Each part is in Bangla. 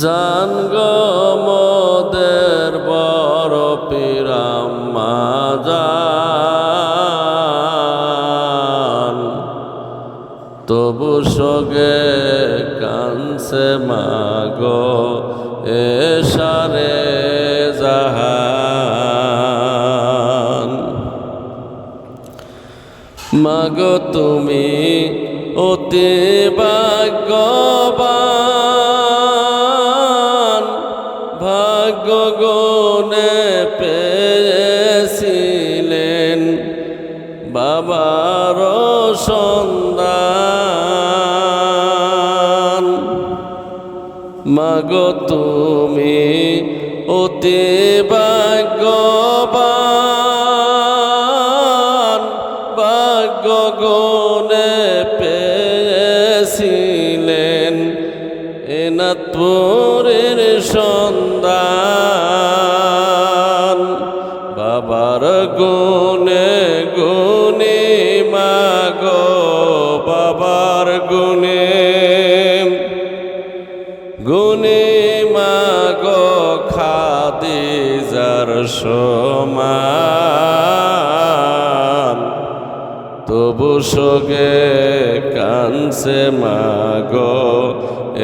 জান গো মোদের বড় পীরাম্মা জান তবু সগে কানসে মাগো এসারে জাহান। মাগো তুমি অতি ভাগ্যবান। পেয়েছিলেন। বাবার সন্ধান মাগ তুমি অতি বাবার গুণে গুণে মাগো, বাবার গুণে গুণে মাগো খাদিজার সমান। তবু সগে কানসে মাগো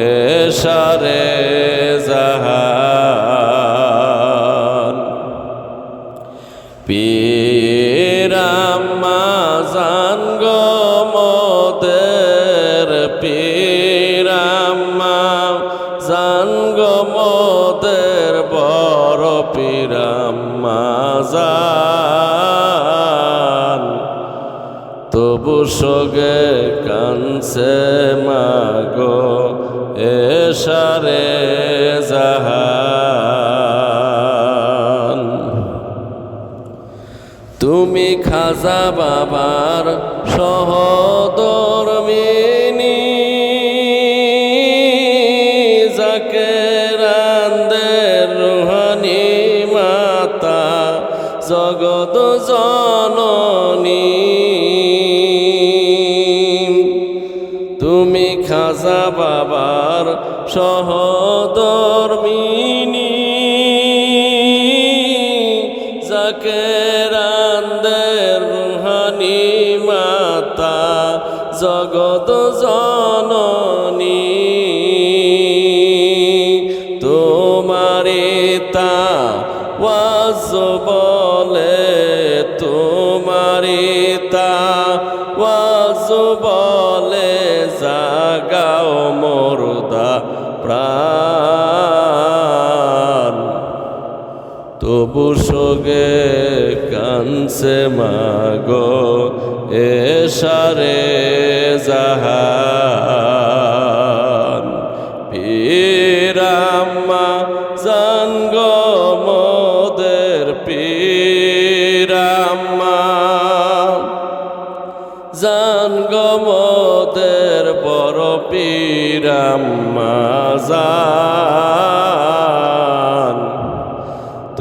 এসারে জাহান পীরাম্মা জান গো মোদের পীরাম্মা জান গো সগে কানসে মাগো জাহান তুমি খাজা বাবার সহদরমিনী যাকে রান্দের রুহানি মাতা জগত জননী। তুমি খাজা বাবার সহদরমিনী রুহানি মাতা জগত জননী কানসে মাগো এসারে জাহান। পীরাম্মা জান গো মোদের পীরাম্মা জান গো মোদের বড় পীরাম্মা জান।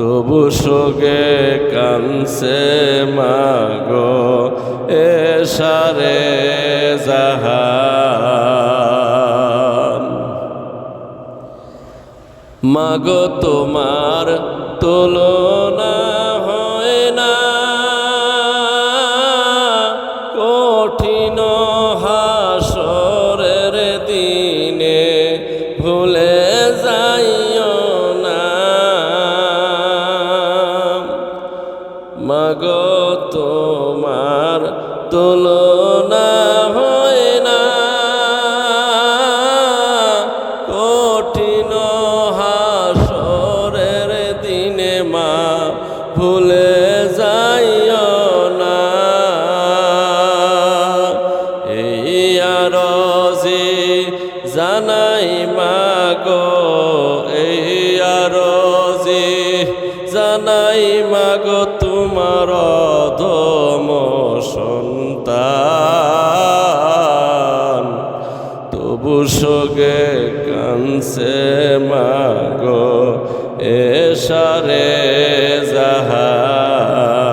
তবু সোগে কানসে মাগো এ জাহান। মাগো তোমার তুলনা তোমার তুলনা হয়। সন্তান তবু সগে কানসে মাগো এসারে জাহান।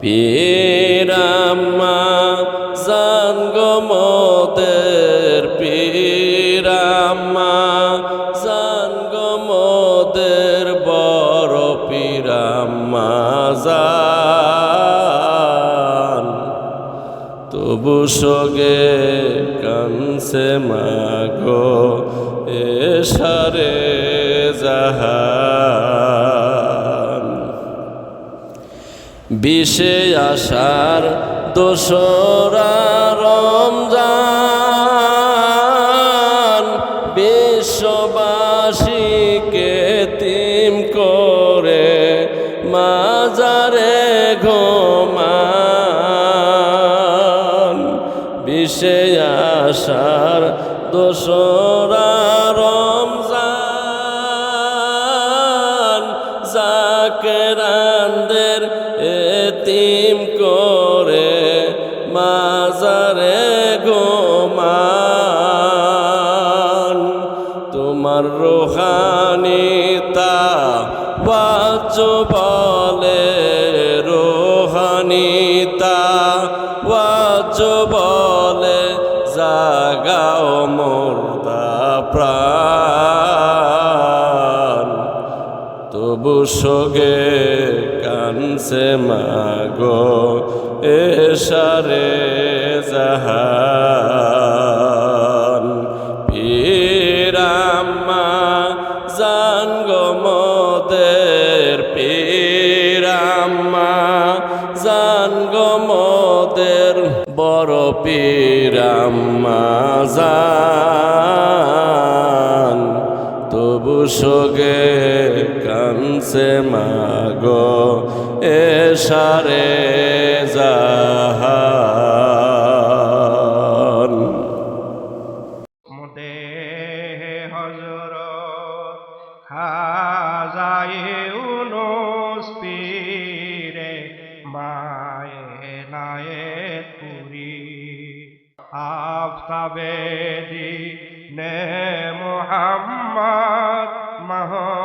পীরাম্মা তবু সগে কানসে মাগো এসারে জাহান। বিশে আষাঢ় দোসরা রমজান, বিশ্ববাসীকে তিম করে মাজারে ঘুমান বিশে আষাঢ় দোসরা রমজান। জাকেরানদের এতিম করে মাজারে গোমান তোমার রোহানিতা বাচ বলে রোহানিতা বাচ বলে। জাগাও মোর্দা প্রাণ। তবু সগে কানসে মাগো এসারে জাহান। পীরাম্মা জান গো মোদের পীরাম্মা জান গো মোদের বড় পীরাম তবু সগে কানসে মাগো এ জাহান মায়ে নায়ে পুরি। আফতাবে দিনে মোহাম্মদ মহতাবে